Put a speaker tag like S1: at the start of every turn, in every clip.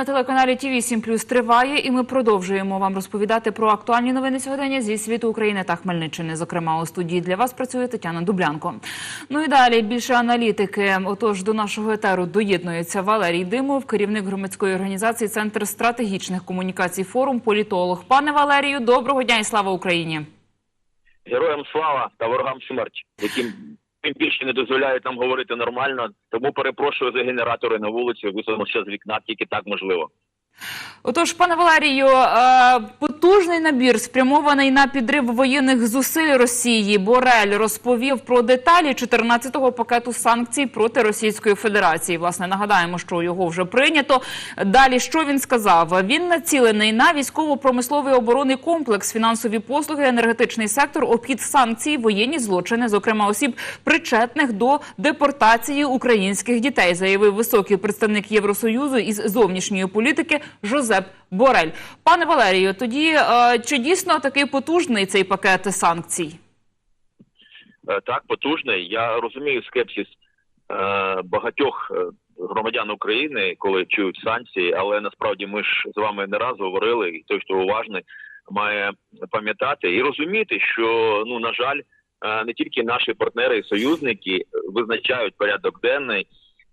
S1: на телеканалі ТВ 7 Плюс триває, і ми продовжуємо вам розповідати про актуальні новини сьогодення зі світу України та Хмельниччини. Зокрема, у студії для вас працює Тетяна Дублянко. Ну і далі більше аналітики. Отож, до нашого етеру доєднується Валерій Димов, керівник громадської організації Центр стратегічних комунікацій форум, політолог. Пане Валерію, доброго дня і слава Україні.
S2: Героям слава та ворогам смерть, яким тим більше не дозволяють нам говорити нормально. Тому перепрошую за генератори на вулиці. висунув ще з вікна, тільки так можливо.
S1: Отож, пане Валерію, е, потужний набір спрямований на підрив воєнних зусиль Росії. Борель розповів про деталі 14-го пакету санкцій проти Російської Федерації. Власне, нагадаємо, що його вже прийнято. Далі що він сказав? Він націлений на військово-промисловий оборонний комплекс, фінансові послуги, енергетичний сектор, обхід санкцій, воєнні злочини, зокрема осіб, причетних до депортації українських дітей, заявив високий представник Євросоюзу із зовнішньої політики Жозеп Борель. Пане Валерію, тоді е, чи дійсно такий потужний цей пакет санкцій?
S2: Е, Так, потужний. Я розумію скепсис е, багатьох громадян України, коли чують санкції, але насправді ми ж з вами не раз говорили, і той, хто уважний, має пам'ятати і розуміти, що ну на жаль, не тільки наші партнери і союзники визначають порядок денний.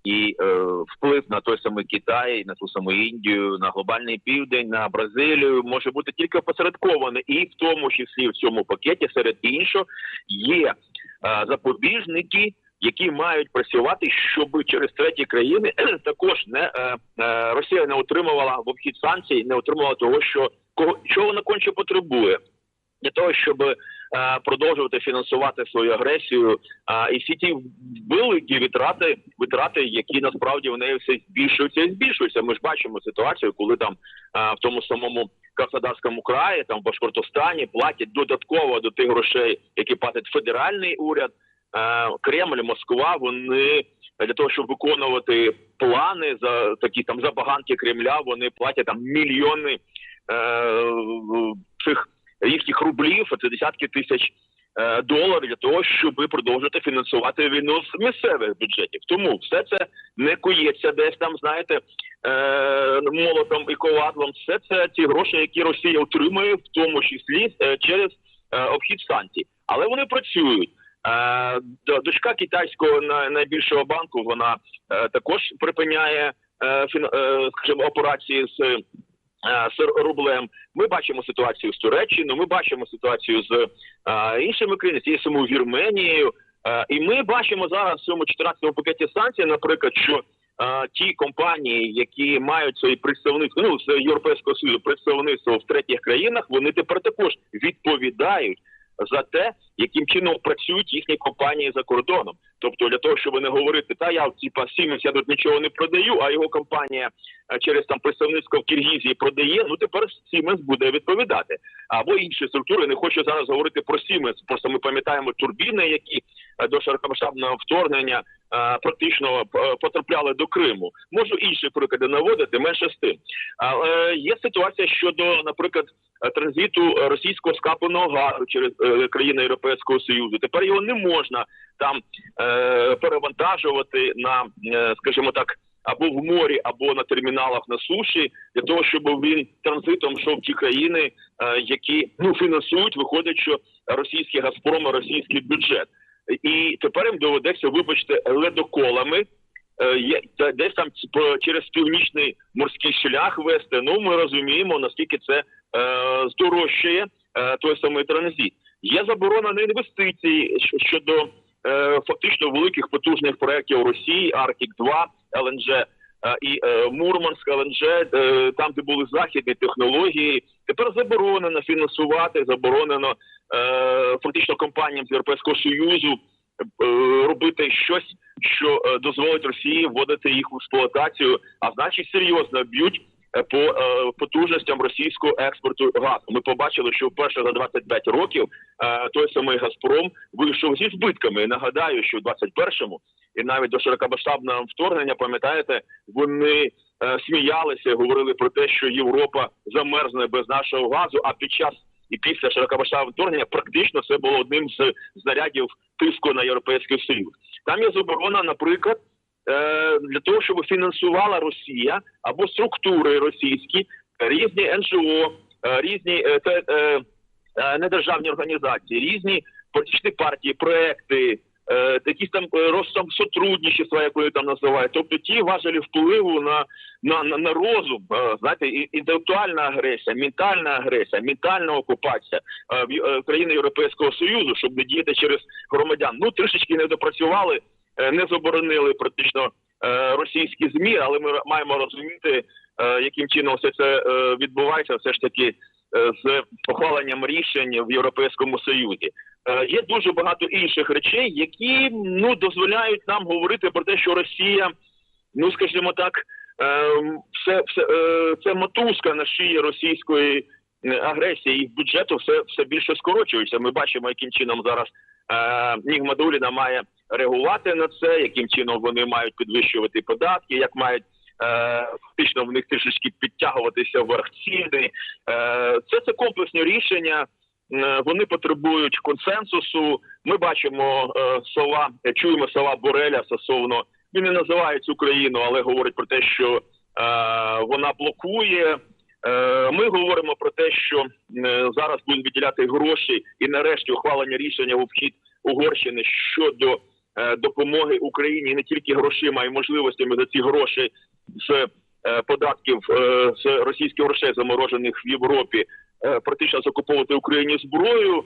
S2: І е, вплив на той самий Китай, на ту саму Індію, на глобальний південь, на Бразилію. Може бути тільки опосередкований, і в тому числі в цьому пакеті, серед іншого, є е, запобіжники, які мають працювати, щоб через треті країни також не е, е, Росія не отримувала в обхід санкцій, не отримувала того, що кого чого вона конче потребує для того, щоб е, продовжувати фінансувати свою агресію, а і всі ті великі витрати, витрати, які насправді в неї все збільшуються і збільшуються. Ми ж бачимо ситуацію, коли там е, в тому самому Краснодарському краї, там в Башкортостані платять додатково до тих грошей, які платить федеральний уряд. Е, Кремль, Москва, вони для того, щоб виконувати плани за такі там забаганки Кремля, вони платять там мільйони їхніх рублів, це десятки тисяч е, доларів для того, щоб продовжити фінансувати війну з місцевих бюджетів. Тому все це не кується десь там, знаєте, е, молотом і ковадлом. Все це ті гроші, які Росія отримує, в тому числі е, через обхід санкцій. Але вони працюють. Дочка китайського на- найбільшого банку вона також припиняє скажімо, операції з, з рублем. Ми бачимо ситуацію з Туреччиною, ми бачимо ситуацію з а, іншими країнами, тією самою Вірменією. А, і ми бачимо зараз в цьому 14-му пакеті санкцій, наприклад, що а, ті компанії, які мають свої представництво, ну з Європейського Союзу, представництво в третіх країнах, вони тепер також відповідають за те, яким чином працюють їхні компанії за кордоном. Тобто для того, щоб не говорити, та я типа Siemens, я тут нічого не продаю, а його компанія е, через там представництво в Киргізії продає. Ну тепер сімес буде відповідати. Або інші структури. Не хочу зараз говорити про сімес. Просто ми пам'ятаємо турбіни, які до широкомасштабного вторгнення е, практично е, потрапляли до Криму. Можу інші приклади наводити менше з тим. Але є ситуація щодо, наприклад, е, транзиту російського скапаного газу через е, країни Європейського Союзу. Тепер його не можна там е, перевантажувати на, е, скажімо так. Або в морі, або на терміналах на суші, для того, щоб він транзитом йшов ті країни, е, які ну фінансують, виходить, що російський Газпром, російський бюджет, і тепер їм доведеться, вибачте, ледоколами е, десь там через північний морський шлях вести. Ну ми розуміємо наскільки це е, здорожчає е, той самий транзит. Є заборона на інвестиції щодо е, фактично великих потужних проєктів Росії, Арктик 2 ЛНЖ і е, Мурманськ ЛНЖ, е, там де були західні технології. Тепер заборонено фінансувати, заборонено е, фактично компаніям з Європейського союзу робити щось, що дозволить Росії вводити їх в експлуатацію, а значить серйозно б'ють по потужностям російського експорту газу. Ми побачили, що вперше за 25 років той самий Газпром вийшов зі збитками. Нагадаю, що в 21-му і навіть до широкомасштабного вторгнення, пам'ятаєте, вони е, сміялися говорили про те, що Європа замерзне без нашого газу. А під час і після широкомасштабного вторгнення практично це було одним з знарядів тиску на європейський союз. Там є заборона, наприклад, е, для того, щоб фінансувала Росія або структури російські, різні НЖО, е, різні недержавні організації, різні політичні партії, проекти, е, якісь там е, розсам сотрудничества, як вони там називають, тобто ті важелі впливу на, на, на, на розум, е, знаєте, інтелектуальна агресія, ментальна агресія, ментальна окупація е, в е, країни Європейського Союзу, щоб не діяти через громадян. Ну трішечки не допрацювали, не заборонили практично російські змі, але ми маємо розуміти, яким чином все це відбувається, все ж таки. Е, З ухваленням рішень в Європейському Союзі Е, є дуже багато інших речей, які ну дозволяють нам говорити про те, що Росія, ну скажімо так, е, все, все це мотузка на шиї російської агресії і бюджету все, все більше скорочується. Ми бачимо, яким чином зараз Нігмадуліна має реагувати на це, яким чином вони мають підвищувати податки, як мають. Е, Фактично в них трішечки підтягуватися вверх ціни. Е, Це це комплексні рішення. Е, Вони потребують консенсусу. Ми бачимо слова, чуємо слова Бореля стосовно він не називає цю країну, але говорить про те, що вона блокує. Ми говоримо про те, що зараз будуть виділяти гроші і нарешті ухвалення рішення в обхід Угорщини щодо допомоги Україні не тільки грошима, й можливостями за ці гроші з е, податків е, з російських грошей, заморожених в Європі, е, практично закуповувати Україні зброю.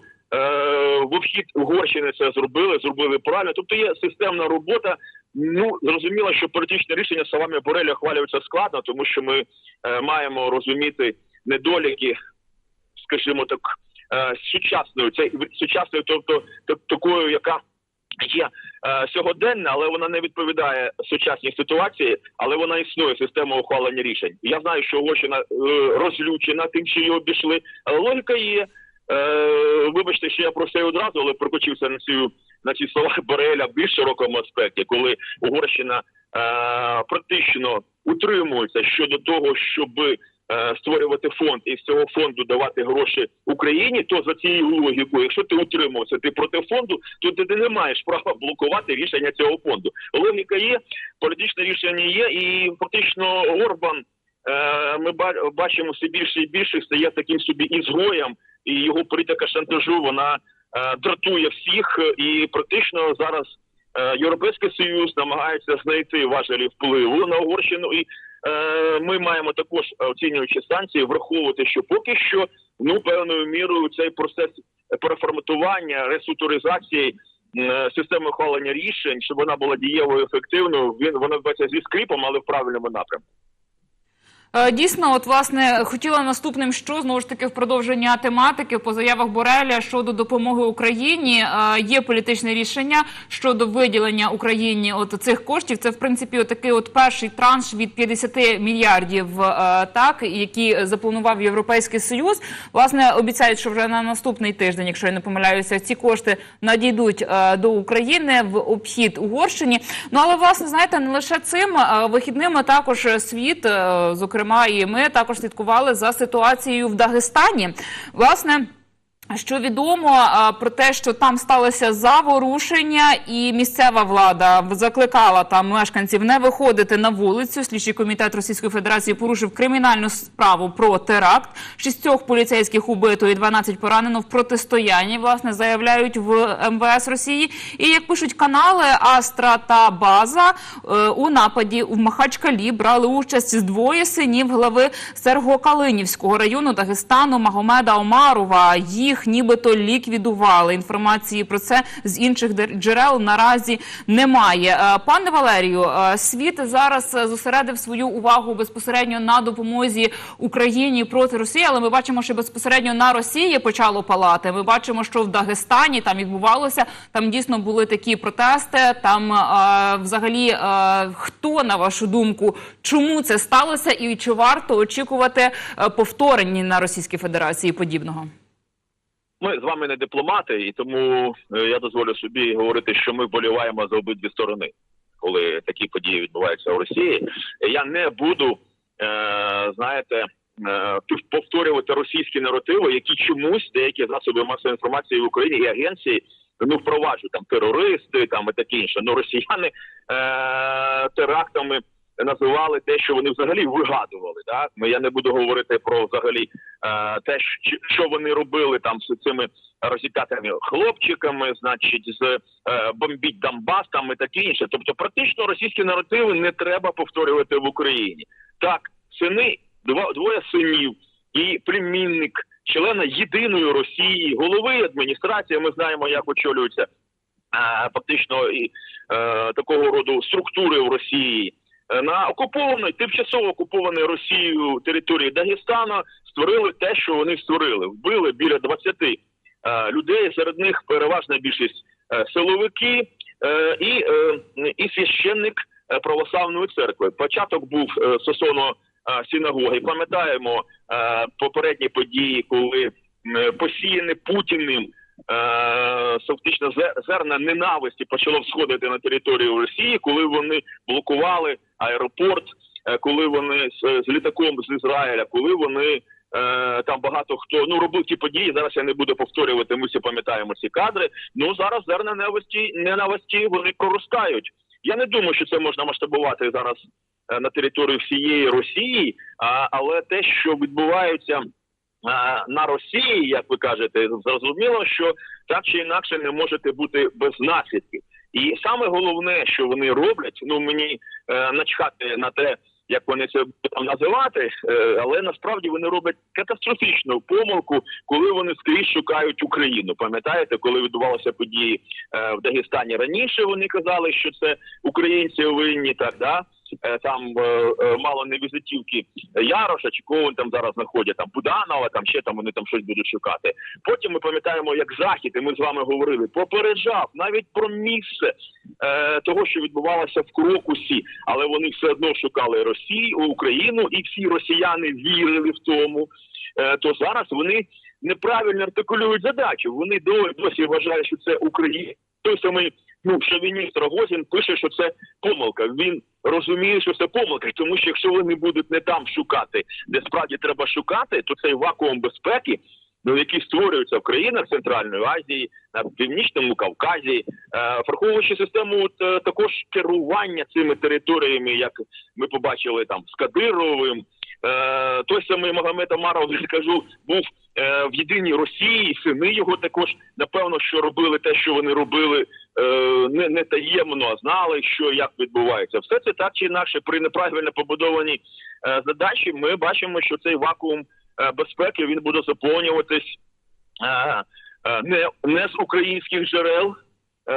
S2: В обхід Угорщини це зробили, зробили правильно. Тобто є системна робота. Ну зрозуміло, що політичне рішення словами Бореля хвалюється складно, тому що ми маємо розуміти недоліки, скажімо так, сучасною, це сучасною, тобто так- такою, яка є е, сьогоденна, але вона не відповідає сучасній ситуації, але вона існує система ухвалення рішень. Я знаю, що Угорщина е, розлючена тим, що її обійшли, але логіка є. Е, вибачте, що я про це одразу, але прокочився на цю на ці слова Бореля в більш широкому аспекті, коли Угорщина е, практично утримується щодо того, щоб е, створювати фонд і з цього фонду давати гроші Україні, то за цією логікою, якщо ти утримався, ти проти фонду, то ти не маєш права блокувати рішення цього фонду. Логіка є, політичне рішення є, і фактично Орбан. е, Ми бачимо все більше і більше стає таким собі ізгоєм, і його політика шантажу вона е, дратує всіх. І практично зараз е, Європейський Союз намагається знайти важелі впливу на Угорщину. І е, ми маємо також оцінюючи санкції, враховувати, що поки що ну певною мірою цей процес переформатування, реструктуризації е, системи ухвалення рішень, щоб вона була дієвою ефективною. Він вона зі скрипом, але в правильному напрямку.
S1: Е, Дійсно, от власне хотіла наступним, що знову ж таки в продовження тематики по заявах Бореля щодо допомоги Україні е, є політичне рішення щодо виділення Україні от цих коштів. Це в принципі от такий от перший транш від 50 мільярдів, е, так які запланував Європейський Союз. Власне обіцяють, що вже на наступний тиждень, якщо я не помиляюся, ці кошти надійдуть до України в обхід Угорщині. Ну але власне знаєте, не лише цим вихідними також світ, е, зокрема, і ми також слідкували за ситуацією в Дагестані. Власне. Що відомо про те, що там сталося заворушення, і місцева влада закликала там мешканців не виходити на вулицю. Слідчий комітет Російської Федерації порушив кримінальну справу про теракт. Шістьох поліцейських убито і 12 поранено в протистоянні. Власне заявляють в МВС Росії. І як пишуть канали, Астра та База е, у нападі в Махачкалі брали участь з двоє синів глави Сергокалинівського району Дагестану Магомеда Омарова. Їх нібито ліквідували. Інформації про це з інших джерел наразі немає. Е, Пане Валерію, е, світ зараз е, зосередив свою увагу безпосередньо на допомозі Україні проти Росії, але ми бачимо, що безпосередньо на Росії почало палати. Ми бачимо, що в Дагестані там відбувалося. Там дійсно були такі протести. Там взагалі хто на вашу думку, чому це сталося, і чи варто очікувати повторення на Російській Федерації подібного?
S2: Ми з вами не дипломати, і тому е, я дозволю собі говорити, що ми вболіваємо за обидві сторони, коли такі події відбуваються у Росії. Я не буду, е, знаєте, е, повторювати російські наративи, які чомусь деякі засоби масової інформації в Україні і агенції ну впроваджують там терористи, там і таке інше. Ну росіяни терактами називали те, що вони взагалі вигадували. Так Ми- я не буду говорити про взагалі е, те, що, вони робили там з цими розікатими хлопчиками, значить, з е, бомбіть Донбас там і таке інше. Тобто, практично російські наративи не треба повторювати в Україні. Так, сини, двоє синів і племінник члена єдиної Росії, голови адміністрації. Ми знаємо, як очолюються е, фактично і е, такого роду структури в Росії. Е, На окупованій, тимчасово окупованій Росією території Дагестана створили те, що вони створили. Вбили біля 20 е, людей. Серед них переважна більшість е, силовики і, і священник православної церкви. Початок був стосовно синагоги. Пам'ятаємо попередні події, коли посіяне Путіним. Е, Фактично зерна ненависті почало всходити на територію Росії, коли вони блокували аеропорт, е, коли вони з, літаком з Ізраїля, коли вони е, там багато хто ну робив ті події. Зараз я не буду повторювати. Ми всі пам'ятаємо ці кадри. Ну зараз зерна ненависті ненависті вони проростають. Я не думаю, що це можна масштабувати зараз е, на території всієї Росії, а, але те, що відбувається е, на Росії, як ви кажете, зрозуміло, що так чи інакше не можете бути без наслідків. І саме головне, що вони роблять, ну мені е, начхати на те, як вони це будуть називати, е, але насправді вони роблять катастрофічну помилку, коли вони скрізь шукають Україну. Пам'ятаєте, коли відбувалися події е, в Дагестані раніше, вони казали, що це українці винні, так да. Е, Там е, е, мало не візитівки Яроша, чи кого вони там зараз знаходять, там Буданова, там ще там вони там щось будуть шукати. Потім ми пам'ятаємо, як захід, і ми з вами говорили, попереджав навіть про місце того, що відбувалося в Крокусі, але вони все одно шукали Росію, Україну, і всі росіяни вірили в тому. То зараз вони неправильно артикулюють задачу. Вони досі вважають, що це Україна. Той самий ну, шовініст Рогозін пише, що це помилка. Він розуміє, що це помилка, тому що якщо вони будуть не там шукати, де справді треба шукати, то цей вакуум безпеки, ну який створюється в країнах Центральної Азії, на північному Кавказі, е, враховуючи систему от, е, також керування цими територіями, як ми побачили там з Кадировим. Е, той самий Магомед Амаров, я кажу, був е, в єдиній Росії, сини його також напевно, що робили те, що вони робили не, не таємно, знали, що як відбувається. Все це так чи інакше при неправильно побудованій е, задачі. Ми бачимо, що цей вакуум е, безпеки він буде заповнюватись е, е, не, не з українських джерел, е,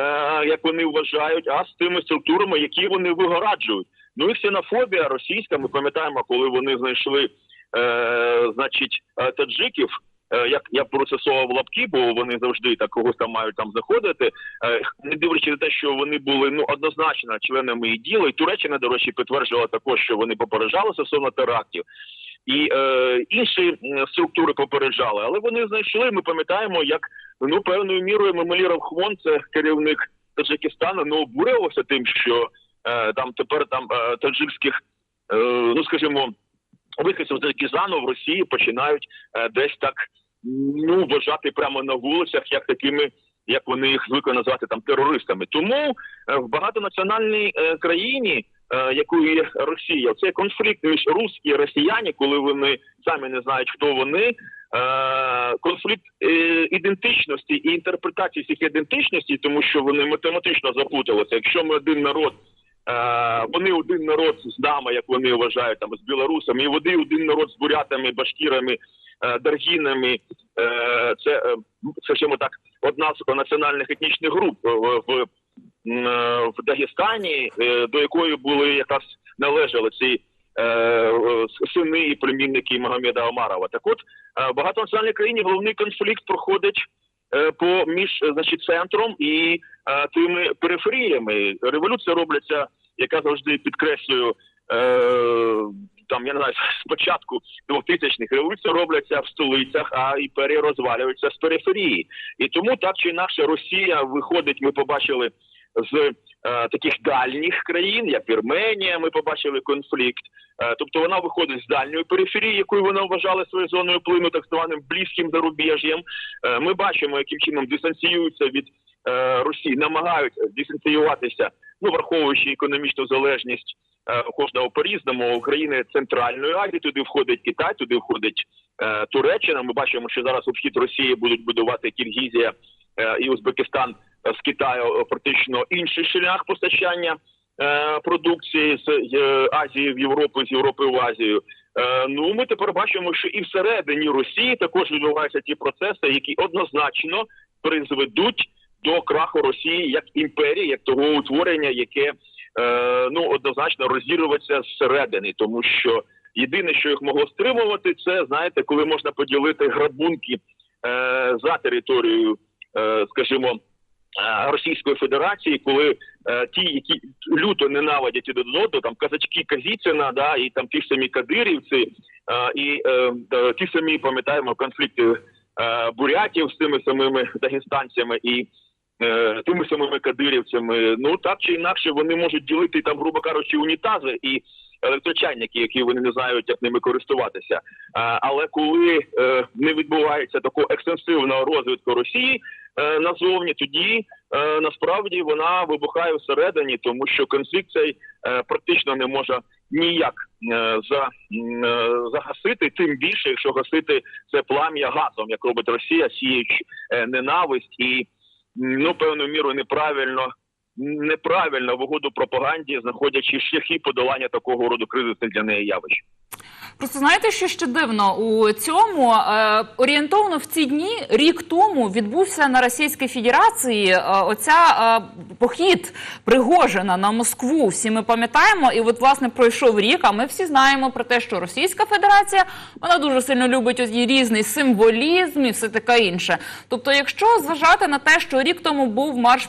S2: як вони вважають, а з тими структурами, які вони вигораджують. Ну і ксенофобія російська. Ми пам'ятаємо, коли вони знайшли, е, значить, е, таджиків. Е, Як я процесував лапки, бо вони завжди так когось там мають там заходити, е, не дивлячись на те, що вони були ну однозначно членами іділа, і Туреччина, до речі, підтверджувала також, що вони попереджали стосовно терактів, і е, інші структури попереджали, але вони знайшли. Ми пам'ятаємо, як ну певною мірою Мемеліров Хвон, це керівник Таджикистану, ну обурювався тим, що е, там тепер там е, таджикських, е, ну скажімо, вихідців з Таджикистану в Росії починають е, десь так ну вважати прямо на вулицях, як такими. Як вони їх звикли назвати там терористами, тому е, в багатонаціональній е, країні, е, якою є Росія, цей конфлікт між русські і росіяни, коли вони самі не знають, хто вони, конфлікт ідентичності і інтерпретації цих ідентичностей, тому що вони математично заплуталися. Якщо ми один народ. Вони один народ з нами, як вони вважають, там з білорусами, і вони один народ з бурятами, башкірами, даргінами. Е, це, е, скажімо так, одна з національних етнічних груп в, в, е, Дагестані, е, до якої були якраз належали ці е, е, сини і племінники Магомеда Омарова. Так от е, в багатонаціональній країні головний конфлікт проходить е, по між е, значить центром і е, тими периферіями. Революція робляться, яка завжди підкреслюю. Е, там я не знаю, спочатку 2000-х революції робляться в столицях, а імперії розвалюються з периферії. І тому так чи інакше Росія виходить. Ми побачили з е, таких дальніх країн, як Вірменія. Ми побачили конфлікт. Е, тобто вона виходить з дальньої периферії, яку вона вважала своєю зоною впливу, так званим близьким зарубіжжям. Е, ми бачимо, яким чином дистанціюються від е, Росії намагаються дистанціюватися, ну враховуючи економічну залежність е, кожного по різному України Центральної Азії. Туди входить Китай, туди входить е, Туреччина. Ми бачимо, що зараз обхід Росії будуть будувати Кіргізія е, і Узбекистан з Китаю практично інший шлях постачання продукції з Азії в Європу, з Європи в Азію. Ну ми тепер бачимо, що і всередині Росії також відбуваються ті процеси, які однозначно призведуть до краху Росії як імперії, як того утворення, яке ну однозначно розірветься зсередини, тому що єдине, що їх могло стримувати, це знаєте, коли можна поділити грабунки е, за територією, е, скажімо. е, Російської Федерації, коли е, ті, які люто ненавидять один одного, там казачки Казіцина, да, і там ті ж самі кадирівці, е, і е, е, ті самі пам'ятаємо конфлікти е, бурятів з тими самими дагестанцями і е, тими самими кадирівцями. Ну так чи інакше вони можуть ділити там, грубо кажучи, унітази і електрочайники, які вони не знають, як ними користуватися. Але коли е, не відбувається такого екстенсивного розвитку Росії е, назовні, тоді е, насправді вона вибухає всередині, тому що конфлікт цей е, практично не може ніяк е, за, е, загасити, тим більше, якщо гасити це плам'я газом, як робить Росія, сіючи е, ненависть і ну певною мірою неправильно. Неправильно в угоду пропаганді, знаходячи шляхи подолання такого роду кризисних для неї явищ.
S1: Просто знаєте, що ще дивно у цьому е, орієнтовно в ці дні рік тому відбувся на Російській Федерації е, оця е, похід Пригожина на Москву. Всі ми пам'ятаємо, і от власне пройшов рік. А ми всі знаємо про те, що Російська Федерація вона дуже сильно любить ось різний символізм і все таке інше. Тобто, якщо зважати на те, що рік тому був марш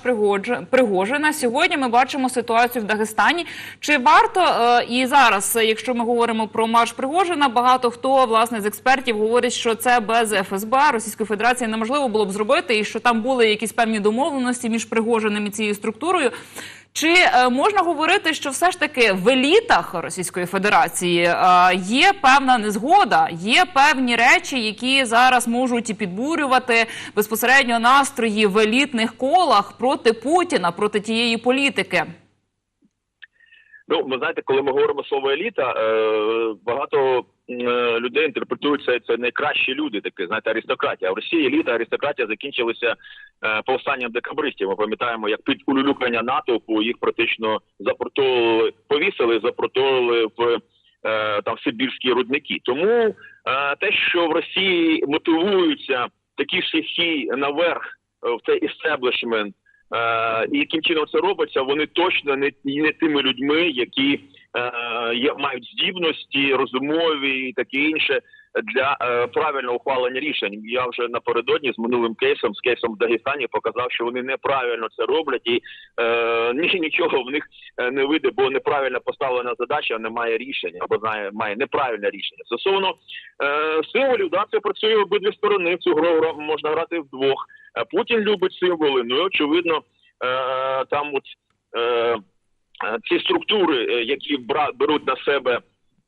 S1: Пригожина, сьогодні ми бачимо ситуацію в Дагестані. Чи варто і зараз, якщо ми говоримо про марш Пригожина, багато хто власне з експертів говорить, що це без ФСБ Російської Федерації неможливо було б зробити, і що там були якісь певні домовленості між Пригожиним і цією структурою. Чи е, можна говорити, що все ж таки в елітах Російської Федерації е, є певна незгода, є певні речі, які зараз можуть і підбурювати безпосередньо настрої в елітних колах проти Путіна, проти тієї політики?
S2: Ну, ви знаєте, коли ми говоримо слово еліта, е, багато е, людей інтерпретують це, це найкращі люди, такі, знаєте, аристократія. В Росії еліта, аристократія закінчилися е, повстанням декабристів. Ми пам'ятаємо, як під улюлюкання натовпу їх практично запротовували, повісили, запротовували в там сибірські рудники. Тому те, що в Росії мотивуються такі шляхи наверх в цей істеблішмент, Е, і яким чином це робиться, вони точно не, не тими людьми, які е, мають здібності, розумові і таке інше для е, правильного ухвалення рішень. Я вже напередодні з минулим кейсом, з кейсом в Дагестані, показав, що вони неправильно це роблять, і е, ні, нічого в них е, не вийде, бо неправильно поставлена задача, немає рішення або знає, має неправильне рішення. Стосовно е, символів, да, це працює обидві сторони. Цю гру можна грати вдвох. Е, Путін любить символи. Ну і очевидно, е, там от е, е, ці структури, які беруть на себе.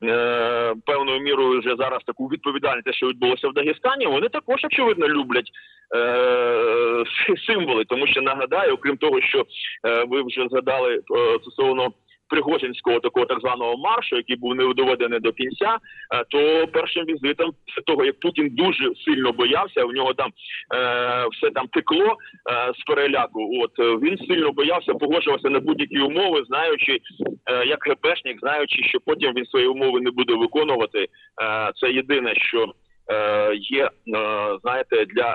S2: Е, Певною мірою вже зараз таку відповідальність, що відбулося в Дагестані, вони також очевидно люблять е, символи, тому що нагадаю, окрім того, що е, ви вже згадали стосовно Пригожинського такого так званого маршу, який був не доведений до кінця, е, то першим візитом, того як Путін дуже сильно боявся, в нього там е, все там текло е, з переляку. От він сильно боявся, погоджувався на будь-які умови, знаючи, е, як ГПшник, знаючи, що потім він свої умови не буде виконувати. Е, це єдине, що. е, Є е, знаєте для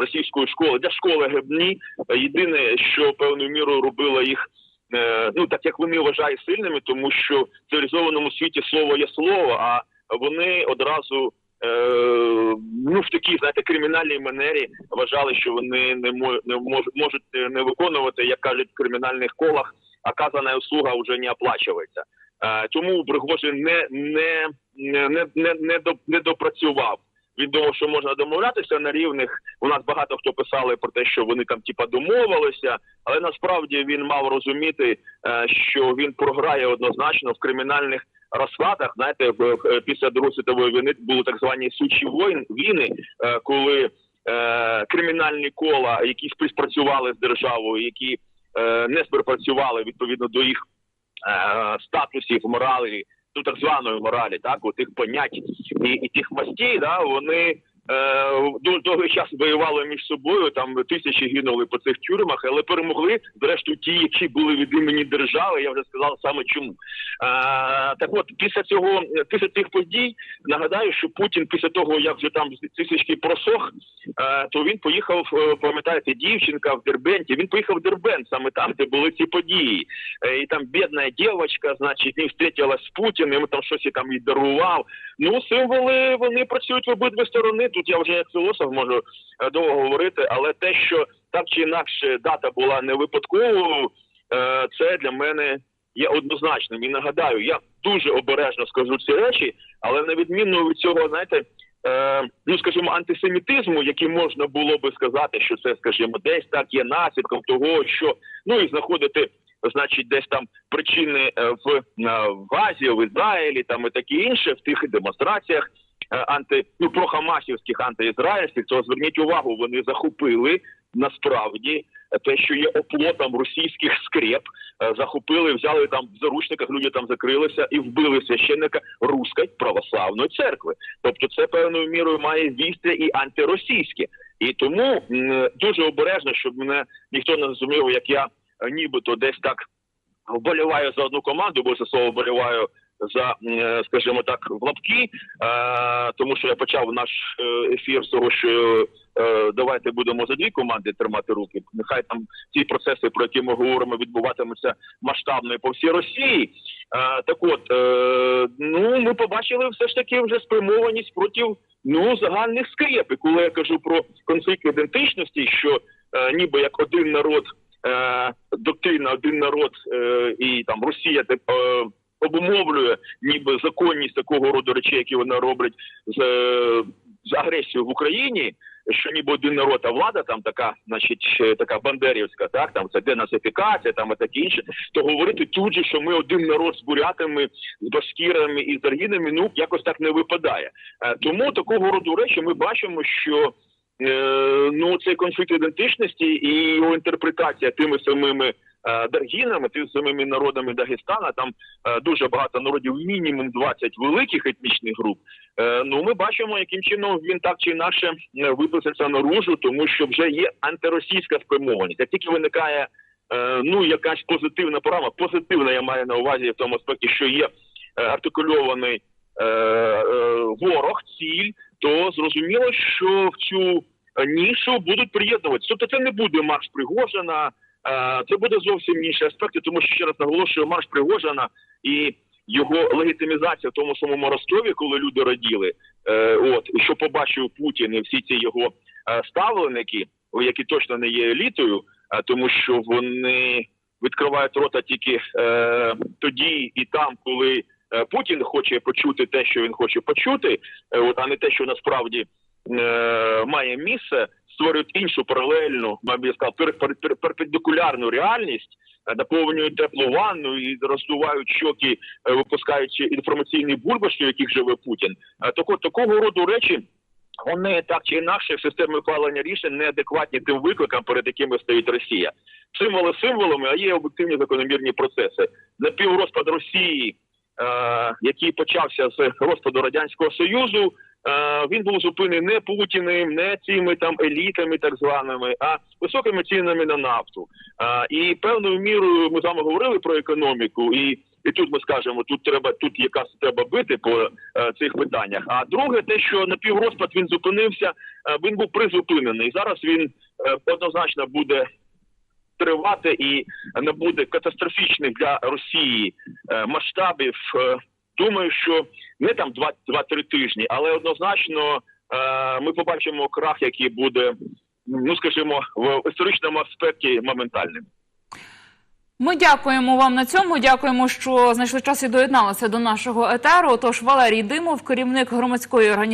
S2: російської школи для школи гебні. Єдине, що певною мірою робило їх ну так як вони вважають сильними, тому що в цивілізованому світі слово є слово, а вони одразу. е, Ну, в такій знаєте кримінальній манері вважали, що вони не мо- не мож- можуть е, не виконувати, як кажуть в кримінальних колах, оказана услуга вже не оплачується. Е, Тому Пригожин не не не, не, не допрацював. Він думав, що можна домовлятися на рівних. У нас багато хто писали про те, що вони там типа домовилися, але насправді він мав розуміти, е, що він програє однозначно в кримінальних розкладах. Знаєте, після Другої світової війни були так звані сучі війни, е, коли е, кримінальні кола, які співпрацювали з державою, які не співпрацювали відповідно до їх статусів, моралі, ну так званої моралі, так, у тих понять і, і тих мастей, да, вони дуже довгий час воювали між собою. Там тисячі гинули по цих тюрмах, але перемогли зрештою ті, які були від імені держави. Я вже сказав саме чому. Е, так от після цього, після цих подій, нагадаю, що Путін після того, як вже там тисячки просох, е, то він поїхав, е, пам'ятаєте, дівчинка в Дербенті. Він поїхав в Дербент, саме там, де були ці події. І там бідна дівчинка, значить, не встретилась з Путіним, там щось там і дарував. Ну, символи вони працюють в обидві сторони. Тут я вже як філософ можу е, довго говорити, але те, що так чи інакше дата була не випадковою, е, це для мене є однозначним. І нагадаю, я дуже обережно скажу ці речі, але на відміну від цього, знаєте. Е, ну, скажімо, антисемітизму, який можна було би сказати, що це, скажімо, десь так є наслідком того, що ну і знаходити, значить, десь там причини е, в, е, в Газі, в Ізраїлі, там і таке інше, в тих демонстраціях е, анти ну прохамасівських антиізраїльських, то зверніть увагу, вони захопили насправді те, що є оплотом російських скреп, захопили, взяли там в заручниках, люди там закрилися і вбили священника Руської православної церкви. Тобто, це певною мірою має вісти і антиросійське. І тому дуже обережно, щоб мене ніхто не зрозумів, як я нібито десь так вболіваю за одну команду, бо це слово вболіваю за, м, скажімо так, в лапки, е, тому що я почав наш е, ефір з того, що е, давайте будемо за дві команди тримати руки. Нехай там ці процеси, про які ми говоримо, відбуватимуться масштабно і по всій Росії. Е, так от, е, ну ми побачили все ж таки вже спрямованість проти ну загальних скреп. І коли я кажу про конфлікт ідентичності, що е, ніби як один народ, е, доктрина, один народ е, і там Росія. Е, Обумовлює ніби законність такого роду речей, які вони роблять з, е, з агресією в Україні, що ніби один народ, а влада там така, значить, така бандерівська, так там це денацифікація, там і таке інше, то говорити тут же, що ми один народ з бурятами, з башкірами і з аргінами, ну якось так не випадає. Е, Тому такого роду речі ми бачимо, що ну цей конфлікт ідентичності і його інтерпретація тими самими. е, Даргінами, тими самими народами Дагестана, там е, дуже багато народів, мінімум 20 великих етнічних груп. Е, ну ми бачимо, яким чином він так чи інакше е, виписався наружу, тому що вже є антиросійська спрямованість. Як тільки виникає е, ну якась позитивна програма, позитивна я маю на увазі в тому аспекті, що є е, артикульований е, е, ворог, ціль, то зрозуміло, що в цю е, нішу будуть приєднуватися. Тобто це не буде марш Пригожина, е, це буде зовсім інші аспекти, тому що ще раз наголошую, марш Пригожина і його легітимізація в тому самому Ростові, коли люди раділи, е, от що побачив Путін і всі ці його ставленики, які точно не є елітою, тому що вони відкривають рота тільки тоді і там, коли Путін хоче почути те, що він хоче почути, е, от а не те, що насправді е, має місце, створюють іншу паралельну, мабуть, перпендикулярну реальність, е, наповнюють теплу ванну і роздувають щоки, е, випускаючи інформаційні бульбашки, в яких живе Путін. Е, так от, такого роду речі. Вони так чи інакше в системі ухвалення рішень неадекватні тим викликам, перед якими стоїть Росія. Символи символами, а є об'єктивні закономірні процеси. Напіврозпад Росії, е, який почався з розпаду радянського союзу, е, він був зупинений не Путіним, не цими там елітами, так званими, а високими цінами на нафту. Е, і певною мірою ми з вами говорили про економіку і. І тут ми скажемо, тут треба тут якраз треба бити по е, цих питаннях. А друге, те, що напіврозпад він зупинився, е, він був призупинений. Зараз він е, однозначно буде тривати і не буде катастрофічних для Росії е, масштабів. Е, думаю, що не там 2-3 тижні, але однозначно е, ми побачимо крах, який буде, ну скажімо, в історичному аспекті моментальним.
S1: Ми дякуємо вам на цьому. Дякуємо, що знайшли час і доєдналися до нашого етеру. Тож Валерій Димов, керівник громадської організації.